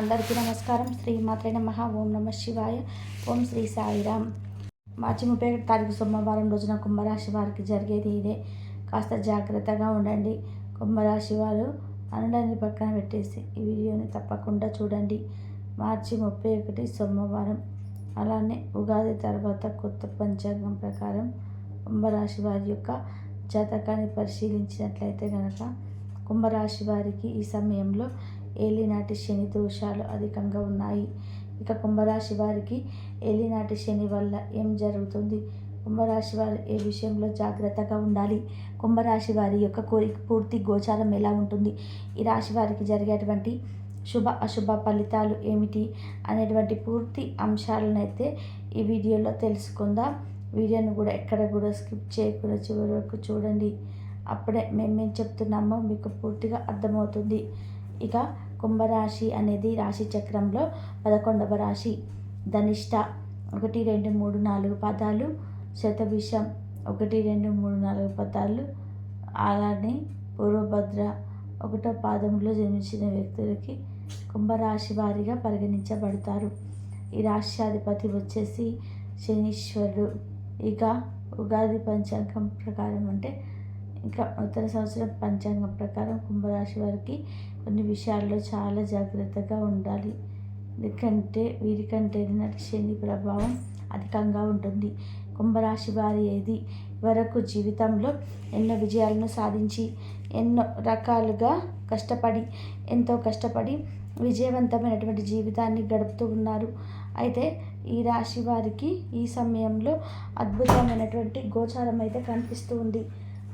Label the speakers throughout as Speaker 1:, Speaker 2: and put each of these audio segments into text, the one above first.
Speaker 1: అందరికీ నమస్కారం. శ్రీ మాత్రే నమ. ఓం నమ శివాయ. ఓం శ్రీ సాయిరామ్. మార్చి ముప్పై ఒకటి తారీఖు సోమవారం రోజున కుంభరాశి వారికి జరిగేది ఇదే. కాస్త జాగ్రత్తగా ఉండండి. కుంభరాశి వారు అనడాన్ని పక్కన పెట్టేసి ఈ వీడియోని తప్పకుండా చూడండి. మార్చి ముప్పై ఒకటి సోమవారం. అలానే ఉగాది తర్వాత కొత్త పంచాంగం ప్రకారం కుంభరాశి వారి యొక్క జాతకాన్ని పరిశీలించినట్లయితే కనుక కుంభరాశి వారికి ఈ సమయంలో ఏలినాటి శని దోషాలు అధికంగా ఉన్నాయి. ఇక కుంభరాశి వారికి ఏలినాటి శని వల్ల ఏం జరుగుతుంది? కుంభరాశి వారు ఏ విషయంలో జాగ్రత్తగా ఉండాలి? కుంభరాశి వారి యొక్క కోరిక పూర్తి గోచారం ఎలా ఉంటుంది? ఈ రాశి వారికి జరిగేటువంటి శుభ అశుభ ఫలితాలు ఏమిటి? అనేటువంటి పూర్తి అంశాలను అయితే ఈ వీడియోలో తెలుసుకుందాం. వీడియోను కూడా ఎక్కడ కూడా స్కిప్ చేయకుండా చివరి వరకు చూడండి. అప్పుడే మేమేం చెప్తున్నామో మీకు పూర్తిగా అర్థమవుతుంది. ఇక కుంభరాశి అనేది రాశి చక్రంలో పదకొండవ రాశి. ధనిష్ట ఒకటి రెండు మూడు నాలుగు పదాలు. శతభిషం ఒకటి రెండు మూడు నాలుగు పదాలు. అలానే పూర్వభద్ర ఒకటో పాదంలో జన్మించిన వ్యక్తులకి కుంభరాశి వారిగా పరిగణించబడతారు. ఈ రాష్ట్రాధిపతి వచ్చేసి శనీశ్వరుడు. ఇక ఉగాది పంచాంగం ప్రకారం అంటే ఇంకా నూతన సంవత్సరం పంచాంగం ప్రకారం కుంభరాశి వారికి కొన్ని విషయాల్లో చాలా జాగ్రత్తగా ఉండాలి. ఎందుకంటే వీరికంటే శని ప్రభావం అధికంగా ఉంటుంది. కుంభరాశి వారి ఏది వరకు జీవితంలో ఎన్నో విజయాలను సాధించి ఎన్నో రకాలుగా కష్టపడి ఎంతో కష్టపడి విజయవంతమైనటువంటి జీవితాన్ని గడుపుతూ ఉన్నారు. అయితే ఈ రాశి వారికి ఈ సమయంలో అద్భుతమైనటువంటి గోచారం అయితే కనిపిస్తూ ఉంది.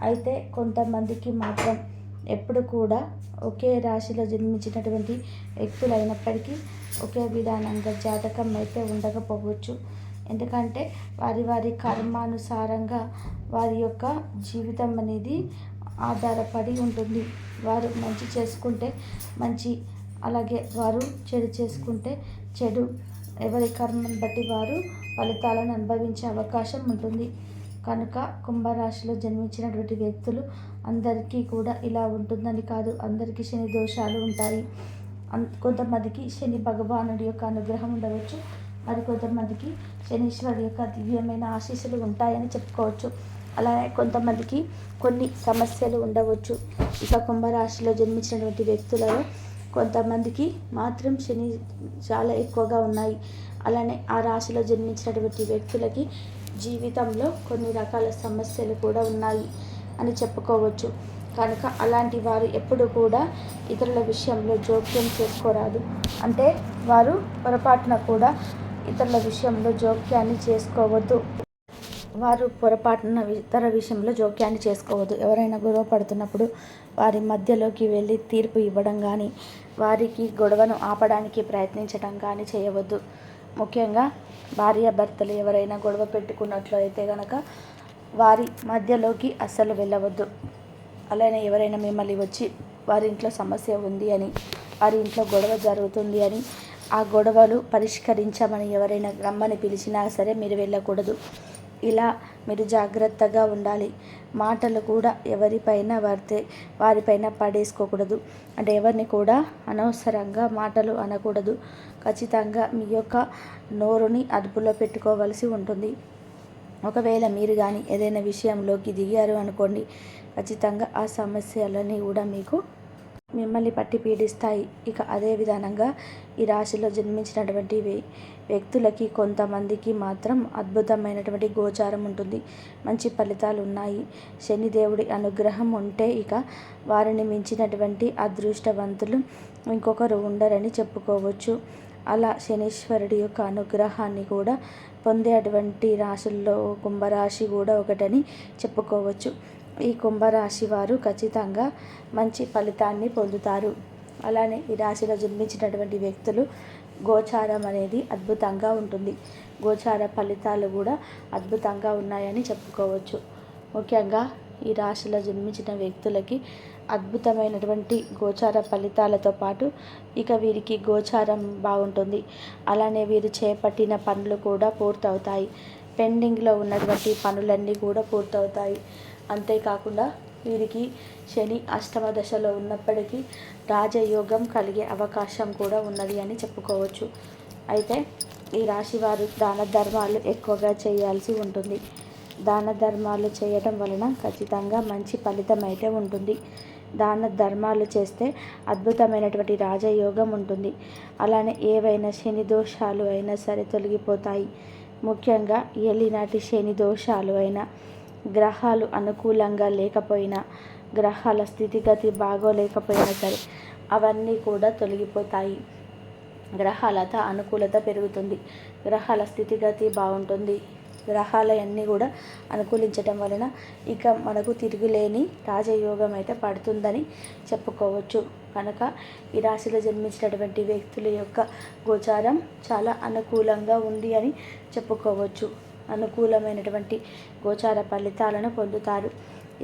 Speaker 1: అయితే కొంతమందికి మాత్రం ఎప్పుడు కూడా ఒకే రాశిలో జన్మించినటువంటి వ్యక్తులు అయినప్పటికీ ఒకే విధానంగా జాతకం అయితే ఉండకపోవచ్చు. ఎందుకంటే వారి వారి కర్మానుసారంగా వారి యొక్క జీవితం అనేది ఆధారపడి ఉంటుంది. వారు మంచి చేసుకుంటే మంచి అలాగే వారు చెడు చేసుకుంటే చెడు. ఎవరి కర్మను బట్టి వారు ఫలితాలను అనుభవించే అవకాశం ఉంటుంది. కనుక కుంభరాశిలో జన్మించినటువంటి వ్యక్తులు అందరికీ కూడా ఇలా ఉంటుందని కాదు. అందరికీ శని దోషాలు ఉంటాయి. కొంతమందికి శని భగవానుడి యొక్క అనుగ్రహం ఉండవచ్చు. మరి కొంతమందికి శనీశ్వరుడి యొక్క దివ్యమైన ఆశీస్సులు ఉంటాయని చెప్పుకోవచ్చు. అలానే కొంతమందికి కొన్ని సమస్యలు ఉండవచ్చు. ఇక కుంభరాశిలో జన్మించినటువంటి వ్యక్తులలో కొంతమందికి మాత్రం శని చాలా ఎక్కువగా ఉన్నాయి. అలానే ఆ రాశిలో జన్మించినటువంటి వ్యక్తులకి జీవితంలో కొన్ని రకాల సమస్యలు కూడా ఉన్నాయి అని చెప్పుకోవచ్చు. కనుక అలాంటి వారు ఎప్పుడు కూడా ఇతరుల విషయంలో జోక్యం చేసుకోరాదు. అంటే వారు పొరపాటున కూడా ఇతరుల విషయంలో జోక్యాన్ని చేసుకోవద్దు. వారు పొరపాటున ఇతర విషయంలో జోక్యాన్ని చేసుకోవద్దు. ఎవరైనా గొడవ పడుతున్నప్పుడు వారి మధ్యలోకి వెళ్ళి తీర్పు ఇవ్వడం కానీ వారికి గొడవను ఆపడానికి ప్రయత్నించడం కానీ చేయవద్దు. ముఖ్యంగా భార్యాభర్తలు ఎవరైనా గొడవ పెట్టుకున్నట్లు అయితే కనుక వారి మధ్యలోకి అస్సలు వెళ్ళవద్దు. అలానే ఎవరైనా మిమ్మల్ని వచ్చి వారి ఇంట్లో సమస్య ఉంది అని వారి ఇంట్లో గొడవ జరుగుతుంది అని ఆ గొడవలు పరిష్కరించమని ఎవరైనా రమ్మని పిలిచినా సరే మీరు వెళ్ళకూడదు. ఇలా మీరు జాగ్రత్తగా ఉండాలి. మాటలు కూడా ఎవరిపైన పడితే వారిపైన పడేసుకోకూడదు. అంటే ఎవరిని కూడా అనవసరంగా మాటలు అనకూడదు. ఖచ్చితంగా మీ యొక్క నోరుని అదుపులో పెట్టుకోవలసి ఉంటుంది. ఒకవేళ మీరు కానీ ఏదైనా విషయంలోకి దిగారు అనుకోండి ఖచ్చితంగా ఆ సమస్యలన్నీ కూడా మీకు మిమ్మల్ని పట్టి పీడిస్తాయి. ఇక అదే విధానంగా ఈ రాశిలో జన్మించినటువంటి వ్యక్తులకి కొంతమందికి మాత్రం అద్భుతమైనటువంటి గోచారం ఉంటుంది. మంచి ఫలితాలు ఉన్నాయి. శనిదేవుడి అనుగ్రహం ఉంటే ఇక వారిని మించినటువంటి అదృష్టవంతులు ఇంకొకరు ఉండరని చెప్పుకోవచ్చు. అలా శనీశ్వరుడి యొక్క అనుగ్రహాన్ని కూడా పొందేటువంటి రాశుల్లో కుంభరాశి కూడా ఒకటని చెప్పుకోవచ్చు. ఈ కుంభరాశి వారు ఖచ్చితంగా మంచి ఫలితాన్ని పొందుతారు. అలానే ఈ రాశిలో జన్మించినటువంటి వ్యక్తులు గోచారం అనేది అద్భుతంగా ఉంటుంది. గోచార ఫలితాలు కూడా అద్భుతంగా ఉన్నాయని చెప్పుకోవచ్చు. ముఖ్యంగా ఈ రాశిలో జన్మించిన వ్యక్తులకి అద్భుతమైనటువంటి గోచార ఫలితాలతో పాటు ఇక వీరికి గోచారం బాగుంటుంది. అలానే వీరు చేపట్టిన పనులు కూడా పూర్తవుతాయి. పెండింగ్లో ఉన్నటువంటి పనులన్నీ కూడా పూర్తవుతాయి. అంతేకాకుండా వీరికి శని అష్టమ దశలో ఉన్నప్పటికీ రాజయోగం కలిగే అవకాశం కూడా ఉన్నది అని చెప్పుకోవచ్చు. అయితే ఈ రాశి వారు దాన ధర్మాలు ఎక్కువగా చేయాల్సి ఉంటుంది. దాన ధర్మాలు చేయడం వలన ఖచ్చితంగా మంచి ఫలితం అయితే ఉంటుంది. దాన ధర్మాలు చేస్తే అద్భుతమైనటువంటి రాజయోగం ఉంటుంది. అలానే ఏవైనా శని దోషాలు అయినా సరే తొలగిపోతాయి. ముఖ్యంగా ఎలినాటి శని దోషాలు అయినా గ్రహాలు అనుకూలంగా లేకపోయినా గ్రహాల స్థితిగతి బాగోలేకపోయినా సరే అవన్నీ కూడా తొలగిపోతాయి. గ్రహాలత అనుకూలత పెరుగుతుంది. గ్రహాల స్థితిగతి బాగుంటుంది. గ్రహాలన్నీ కూడా అనుకూలించటం వలన ఇక మనకు తిరుగులేని రాజయోగం అయితే పడుతుందని చెప్పుకోవచ్చు. కనుక ఈ రాశిలో జన్మించినటువంటి వ్యక్తుల యొక్క గోచారం చాలా అనుకూలంగా ఉంది అని చెప్పుకోవచ్చు. అనుకూలమైనటువంటి గోచార ఫలితాలను పొందుతారు.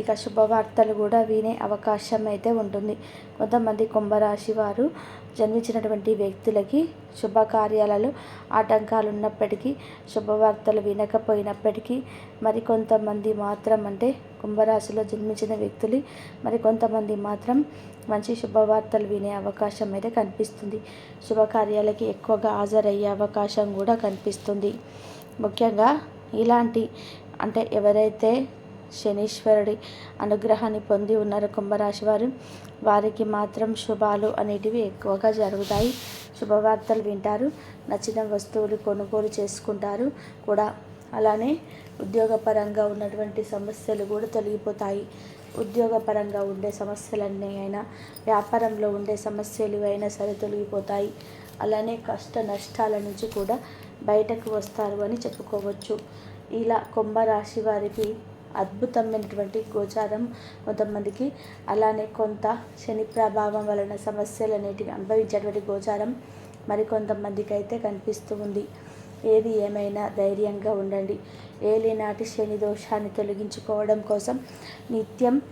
Speaker 1: ఇక శుభవార్తలు కూడా వినే అవకాశం అయితే ఉంటుంది. కొంతమంది కుంభరాశి వారు జన్మించినటువంటి వ్యక్తులకి శుభకార్యాలలో ఆటంకాలు ఉన్నప్పటికీ శుభవార్తలు వినకపోయినప్పటికీ మరికొంతమంది మాత్రం అంటే కుంభరాశిలో జన్మించిన వ్యక్తులు మరికొంతమంది మాత్రం మంచి శుభవార్తలు వినే అవకాశం అయితే కనిపిస్తుంది. శుభకార్యాలకి ఎక్కువగా హాజరయ్యే అవకాశం కూడా కనిపిస్తుంది. ముఖ్యంగా ఇలాంటి అంటే ఎవరైతే శనీశ్వరుడి అనుగ్రహాన్ని పొంది ఉన్నారో కుంభరాశి వారు వారికి మాత్రం శుభాలు అనేటివి ఎక్కువగా జరుగుతాయి. శుభవార్తలు వింటారు నచ్చిన వస్తువులు కొనుగోలు చేసుకుంటారు కూడా. అలానే ఉద్యోగపరంగా ఉన్నటువంటి సమస్యలు కూడా తొలగిపోతాయి. ఉద్యోగపరంగా ఉండే సమస్యలన్నీ అయినా వ్యాపారంలో ఉండే సమస్యలు అయినా సరే తొలగిపోతాయి. అలానే కష్ట నష్టాల నుంచి కూడా బయటకు వస్తారు అని చెప్పుకోవచ్చు. ఇలా కుంభరాశి వారికి అద్భుతమైనటువంటి గోచారం కొంతమందికి. అలానే కొంత శని ప్రభావం వలన సమస్యలు అనేటివి అనుభవించేటువంటి గోచారం మరికొంతమందికి అయితే కనిపిస్తూ ఉంది. ఏది ఏమైనా ధైర్యంగా ఉండండి. ఏలినాటి శని దోషాన్ని తొలగించుకోవడం కోసం నిత్యం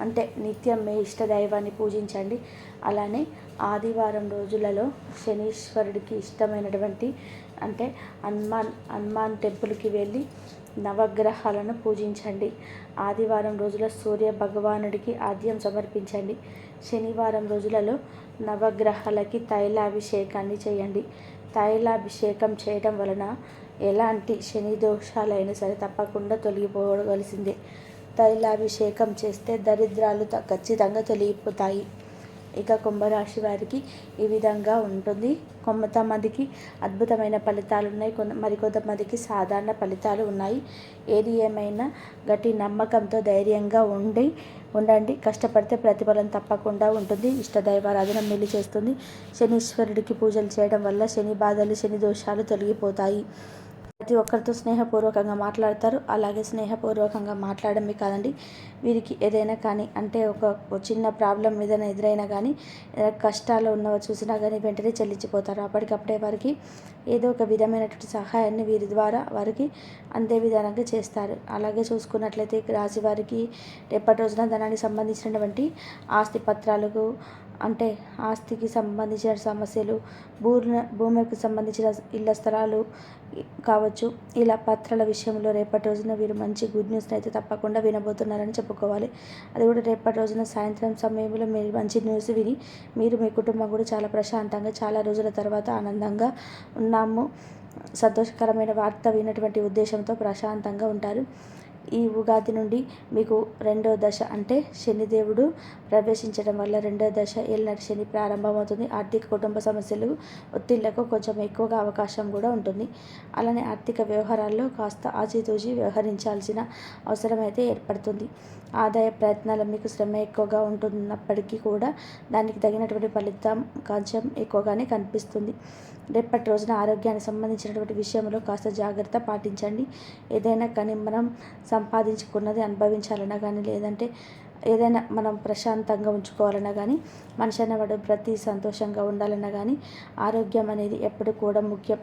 Speaker 1: అంటే నిత్యం మీ ఇష్ట దైవాన్ని పూజించండి. అలానే ఆదివారం రోజులలో శనీశ్వరుడికి ఇష్టమైనటువంటి అంటే హనుమాన్ హనుమాన్ టెంపుల్కి వెళ్ళి నవగ్రహాలను పూజించండి. ఆదివారం రోజుల సూర్య భగవానుడికి ఆద్యం సమర్పించండి. శనివారం రోజులలో నవగ్రహాలకి తైలాభిషేకాన్ని చేయండి. తైలాభిషేకం చేయడం వలన ఎలాంటి శని దోషాలైనా సరే తప్పకుండా తొలగిపోవలసిందే. తైలాభిషేకం చేస్తే దరిద్రాలు ఖచ్చితంగా తొలగిపోతాయి. ఇక కుంభరాశి వారికి ఈ విధంగా ఉంటుంది. కొంతమందికి అద్భుతమైన ఫలితాలు ఉన్నాయి. కొంత మరికొంతమందికి సాధారణ ఫలితాలు ఉన్నాయి. ఏది ఏమైనా గట్టి నమ్మకంతో ధైర్యంగా ఉండి ఉండండి. కష్టపడితే ప్రతిఫలం తప్పకుండా ఉంటుంది. ఇష్టదైవారాధన మేలు చేస్తుంది. శనీశ్వరుడికి పూజలు చేయడం వల్ల శని బాధలు శని దోషాలు తొలగిపోతాయి. ప్రతి ఒక్కరితో స్నేహపూర్వకంగా మాట్లాడతారు. అలాగే స్నేహపూర్వకంగా మాట్లాడమే కాదండి. వీరికి ఏదైనా కానీ అంటే ఒక చిన్న ప్రాబ్లం ఏదైనా ఎదురైనా కానీ కష్టాలు ఉన్నవ చూసినా కానీ వెంటనే చెల్లించిపోతారు. అప్పటికప్పుడే వారికి ఏదో ఒక విధమైనటువంటి సహాయాన్ని వీరి ద్వారా వారికి అందే విధానంగా చేస్తారు. అలాగే చూసుకున్నట్లయితే రాశి వారికి రేపటి రోజున ధనానికి సంబంధించినటువంటి ఆస్తి పత్రాలకు అంటే ఆస్తికి సంబంధించిన సమస్యలు భూమి భూమికి సంబంధించిన ఇళ్ళ స్థలాలు కావచ్చు. ఇలా పత్రాల విషయంలో రేపటి రోజున వీరు మంచి గుడ్ న్యూస్ని అయితే తప్పకుండా వినబోతున్నారని చెప్పుకోవాలి. అది కూడా రేపటి రోజున సాయంత్రం సమయంలో మీరు మంచి న్యూస్ విని మీరు మీ కుటుంబం కూడా చాలా ప్రశాంతంగా చాలా రోజుల తర్వాత ఆనందంగా ఉన్నాము. సంతోషకరమైన వార్త వినటువంటి ఉద్దేశంతో ప్రశాంతంగా ఉంటారు. ఈ ఉగాది నుండి మీకు రెండో దశ అంటే శనిదేవుడు ప్రవేశించడం వల్ల రెండో దశ ఏళ్ళనాటి శని ప్రారంభమవుతుంది. ఆర్థిక కుటుంబ సమస్యలు ఒత్తిళ్ళకు కొంచెం ఎక్కువగా అవకాశం కూడా ఉంటుంది. అలానే ఆర్థిక వ్యవహారాల్లో కాస్త ఆచితూచి వ్యవహరించాల్సిన అవసరం అయితే ఏర్పడుతుంది. ఆదాయ ప్రయత్నాలు మీకు శ్రమ ఎక్కువగా ఉంటున్నప్పటికీ కూడా దానికి తగినటువంటి ఫలితం కొంచెం ఎక్కువగానే కనిపిస్తుంది. రేపటి రోజున ఆరోగ్యానికి సంబంధించినటువంటి విషయంలో కాస్త జాగ్రత్త పాటించండి. ఏదైనా కానీ మనం సంపాదించుకున్నది అనుభవించాలన్నా కానీ లేదంటే ఏదైనా మనం ప్రశాంతంగా ఉంచుకోవాలన్నా కానీ మనిషి అనేవాడు ప్రతి సంతోషంగా ఉండాలన్నా కానీ ఆరోగ్యం అనేది ఎప్పుడు కూడా ముఖ్యం.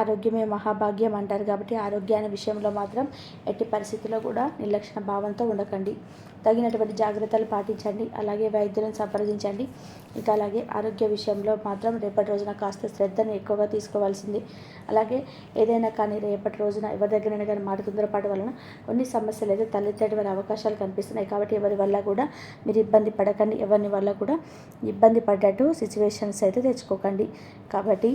Speaker 1: ఆరోగ్యమే మహాభాగ్యం అంటారు కాబట్టి ఆరోగ్యాన్ని విషయంలో మాత్రం ఎట్టి పరిస్థితుల్లో కూడా నిర్లక్ష్య భావంతో ఉండకండి. తగినటువంటి జాగ్రత్తలు పాటించండి. అలాగే వైద్యులను సంప్రదించండి. ఇంకా అలాగే ఆరోగ్య విషయంలో మాత్రం రేపటి రోజున కాస్త శ్రద్ధను ఎక్కువగా తీసుకోవాల్సింది. అలాగే ఏదైనా కానీ రేపటి రోజున ఎవరి దగ్గరైనా కానీ మాట తొందరపాటు వలన కొన్ని సమస్యలు అయితే తలెత్తేటువంటి అవకాశాలు కనిపిస్తున్నాయి. కాబట్టి ఎవరి వల్ల కూడా మీరు ఇబ్బంది పడకండి. ఎవరిని వల్ల కూడా ఇబ్బంది పడ్డట్టు సిచ్యువేషన్స్ అయితే తెచ్చుకోకండి. కాబట్టి